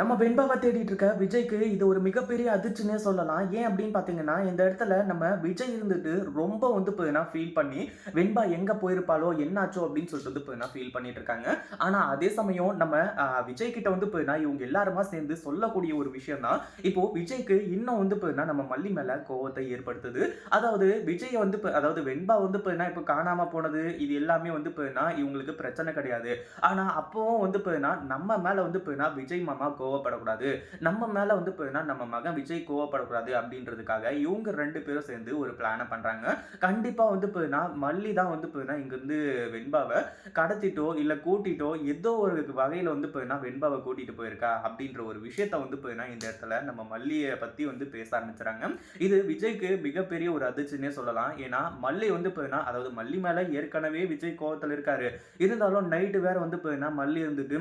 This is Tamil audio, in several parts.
நம்ம வெண்பாவை தேடிட்டு இருக்க விஜய்க்கு இது ஒரு மிகப்பெரிய அதிர்ச்சினே சொல்லலாம். ஏன் அப்படின்னு பார்த்தீங்கன்னா இந்த இடத்துல நம்ம விஜய் இருந்துட்டு ரொம்ப வந்து போதுனா ஃபீல் பண்ணி வெண்பா எங்கே போயிருப்பாளோ என்னாச்சோ அப்படின்னு சொல்லிட்டு வந்து போதுனா ஃபீல் பண்ணிட்டு இருக்காங்க. ஆனால் அதே சமயம் நம்ம விஜய் கிட்ட வந்து போதுனா இவங்க எல்லாருமா சேர்ந்து சொல்லக்கூடிய ஒரு விஷயம் தான். இப்போ விஜய்க்கு இன்னும் வந்து போதுனா நம்ம மல்லி மேலே கோவத்தை ஏற்படுத்துது. அதாவது விஜய் வந்து அதாவது வெண்பா வந்து போதுனா இப்போ காணாமல் போனது இது எல்லாமே வந்து போதுனா இவங்களுக்கு பிரச்சனை கிடையாது. ஆனால் அப்பவும் வந்து போதுனா நம்ம மேலே வந்து போதுனா விஜய் மாமா கோவப்படக்கூடாது. நம்ம மேலே வந்து பார்த்தீங்கன்னா நம்ம மகன் விஜய் கோவப்படக்கூடாது அப்படின்றதுக்காக இவங்க ரெண்டு பேரும் சேர்ந்து ஒரு பிளானை பண்ணுறாங்க கண்டிப்பாக வந்து போயினா மல்லி தான் வந்து பார்த்தீங்கன்னா இங்கேருந்து வெண்பாவை கடத்திட்டோ இல்லை கூட்டிட்டோ ஏதோ ஒரு வகையில் வந்து போயினா வெண்பாவை கூட்டிகிட்டு போயிருக்கா அப்படின்ற ஒரு விஷயத்த வந்து போயினா இந்த இடத்துல நம்ம மல்லியை பற்றி வந்து பேச ஆரம்பிச்சுறாங்க இது விஜய்க்கு மிகப்பெரிய ஒரு அதிர்ச்சினே சொல்லலாம். ஏன்னா மல்லி வந்து போயினா அதாவது மல்லி மேலே ஏற்கனவே விஜய் கோவத்தில் இருக்காரு. இருந்தாலும் நைட்டு வேற வந்து பார்த்தீங்கன்னா மல்லி இருந்துட்டு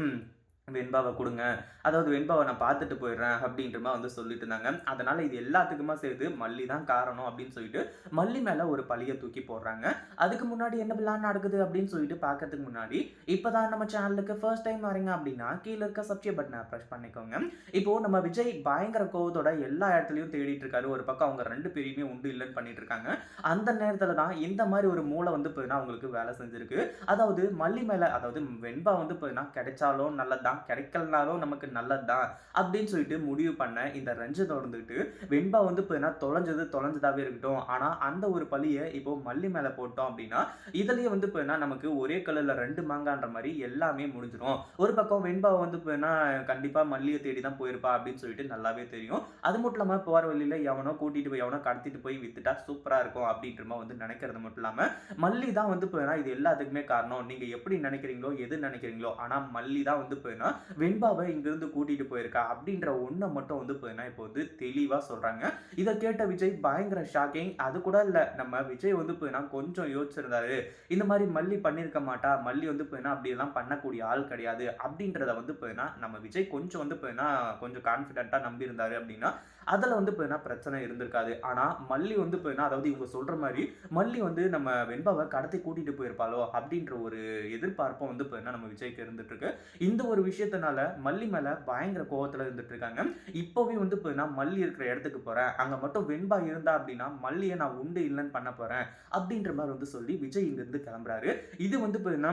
வெண்பாவை கொடுங்க. அதாவது வெண்பாவை நான் பார்த்துட்டு போயிடுறேன் அப்படின்ற மாதிரி வந்து சொல்லிட்டு இருந்தாங்க. அதனால் இது எல்லாத்துக்குமா சேர்த்து மல்லி தான் காரணம் அப்படின்னு சொல்லிட்டு மல்லி மேலே ஒரு பழியை தூக்கி போடுறாங்க. அதுக்கு முன்னாடி என்ன பிளான் நடக்குது அப்படின்னு சொல்லிட்டு பார்க்கறதுக்கு முன்னாடி இப்போ தான் நம்ம சேனலுக்கு ஃபர்ஸ்ட் டைம் வரீங்க அப்படின்னா கீழே இருக்க சப்ஸ்கிரைப் பட்டனை ப்ரெஸ் பண்ணிக்கோங்க. இப்போ நம்ம விஜய் பயங்கர கோவத்தோட எல்லா இடத்துலையும் தேடிட்டு இருக்காரு. ஒரு பக்கம் அவங்க ரெண்டு பேரையுமே உண்டு இல்லைன்னு பண்ணிட்டு இருக்காங்க. அந்த நேரத்தில் தான் இந்த மாதிரி ஒரு மூளை வந்து போயினா அவங்களுக்கு வேலை செஞ்சிருக்கு. அதாவது மல்லி மேலே அதாவது வெண்பா வந்து போயினா கிடைச்சாலும் நல்லதான் கிடைக்கலனாலும் நமக்கு நல்லதுதான் அப்படின்னு சொல்லிட்டு முடிவு பண்ண இந்த ரஞ்சித் வந்துட்டு வெண்பா வந்து போயினா தொலைஞ்சது தொலைஞ்சதாவே இருக்கட்டும். ஆனால் அந்த ஒரு பழியை இப்போ மல்லி மேலே போட்டோம் அப்படின்னா இதுலேயே வந்து போயினா நமக்கு ஒரே கலரில் ரெண்டு மாங்கான்ற மாதிரி எல்லாமே முடிஞ்சிடும் ஒரு பக்கம் வெண்பா வந்து போயினா கண்டிப்பாக மல்லியை தேடி தான் போயிருப்பா அப்படின்னு சொல்லிட்டு நல்லாவே தெரியும். அது மட்டும் இல்லாமல் போகிற வழியில எவனோ கூட்டிட்டு போய் எவனோ கடத்திட்டு போய் வித்துட்டா சூப்பராக இருக்கும் அப்படின்ற மாதிரி வந்து நினைக்கிறது மட்டும் இல்லாமல் மல்லி தான் வந்து போயினா இது எல்லாத்துக்குமே காரணம். நீங்கள் எப்படி நினைக்கிறீங்களோ எது நினைக்கிறீங்களோ ஆனால் மல்லி தான் வந்து போயினா வெண்பாவை இங்கிருந்து கூட்டிட்டு போயிருக்கா அப்படின்ற ஒண்ணை மட்டும் வந்து பார்த்தீங்கன்னா இப்போ வந்து தெளிவா சொல்றாங்க. இதை கேட்ட விஜய் பயங்கர ஷாக்கிங் அது கூட இல்ல நம்ம விஜய் வந்து போயினா கொஞ்சம் யோசிச்சிருந்தாரு. இந்த மாதிரி மல்லி பண்ணியிருக்க மாட்டா மல்லி வந்து அப்படி அப்படியெல்லாம் பண்ணக்கூடிய ஆள் கிடையாது அப்படின்றத வந்து போயினா நம்ம விஜய் கொஞ்சம் வந்து போயினா கொஞ்சம் கான்ஃபிடென்ட்டா நம்பி இருந்தாரு அப்படின்னா அதில் வந்து போயினா பிரச்சனை இருந்திருக்காது. ஆனால் மல்லி வந்து போயினா அதாவது இவங்க சொல்கிற மாதிரி மல்லி வந்து நம்ம வெண்பாவை கடத்தி கூட்டிகிட்டு போயிருப்பாளோ அப்படின்ற ஒரு எதிர்பார்ப்பும் வந்து போயினா நம்ம விஜய்க்கு இருந்துட்டுருக்கு. இந்த ஒரு விஷயத்தினால மல்லி மேலே பயங்கர கோவத்தில் இருந்துட்டு இருக்காங்க இப்போவே வந்து போயினா மல்லி இருக்கிற இடத்துக்கு போகிறேன் அங்கே மட்டும் வெண்பா இருந்தா அப்படின்னா மல்லியை நான் உண்டு இல்லைன்னு பண்ண போகிறேன் அப்படின்ற மாதிரி வந்து சொல்லி விஜய் இங்கேருந்து கிளம்புறாரு. இது வந்து போயினா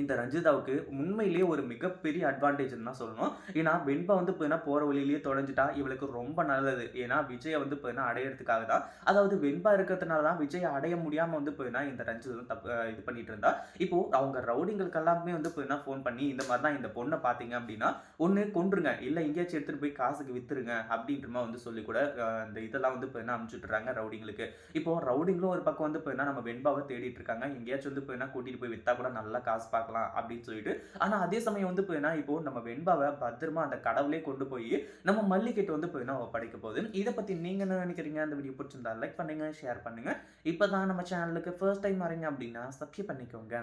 இந்த ரஞ்சிதாவுக்கு உண்மையிலேயே ஒரு மிகப்பெரிய அட்வான்டேஜ்னு தான் சொல்லணும். ஏன்னா வெண்பா வந்து போயினா போகிற வழியிலேயே தொலைஞ்சிட்டா இவளுக்கு ரொம்ப நல்லது. ஏன்னா விஜயை வந்து போயினா அடையிறதுக்காக தான். அதாவது வெண்பா இருக்கிறதுனால தான் விஜயை அடைய முடியாமல் வந்து போயினா இந்த ரஞ்சித் வந்து தப்பு இது பண்ணிட்டு இருந்தா. இப்போ அவங்க ரவுடிங்களுக்கு எல்லாமே வந்து போயினா ஃபோன் பண்ணி இந்த மாதிரி தான் இந்த பொண்ணை பார்த்தீங்க அப்படின்னா ஒன்று கொண்டுருங்க இல்லை எங்கேயாச்சும் எடுத்துகிட்டு போய் காசுக்கு வித்துருங்க அப்படின்ற மாதிரி வந்து சொல்லி கூட இந்த இதெல்லாம் வந்து போயினா அனுப்பிச்சுட்றாங்க ரவுடிங்களுக்கு இப்போ ரவுடிங்களும் ஒரு பக்கம் வந்து போயினா நம்ம வெண்பாவை தேடிட்டு இருக்காங்க. எங்கேயாச்சும் வந்து போயினா கூட்டிகிட்டு போய் வித்தா கூட நல்லா காசு பார்க்கலாம் அப்படின்னு சொல்லிட்டு. ஆனா அதே சமயம் வந்து போயினா இப்போ நம்ம வெண்பாவை பத்திரமா அந்த கடவுளே கொண்டு போய் நம்ம மல்லிகிட்ட வந்து போயினா அவ போகுது. இதை பத்தி நீங்க என்ன நினைக்கிறீங்க? அந்த வீடியோ பிடிச்சிருந்தா லைக் பண்ணுங்க ஷேர் பண்ணுங்க. இப்பதான் நம்ம சேனலுக்கு ஃபர்ஸ்ட் டைம் வரீங்க அப்படின்னா சப்ஸ்கிரைப் பண்ணிக்கோங்க.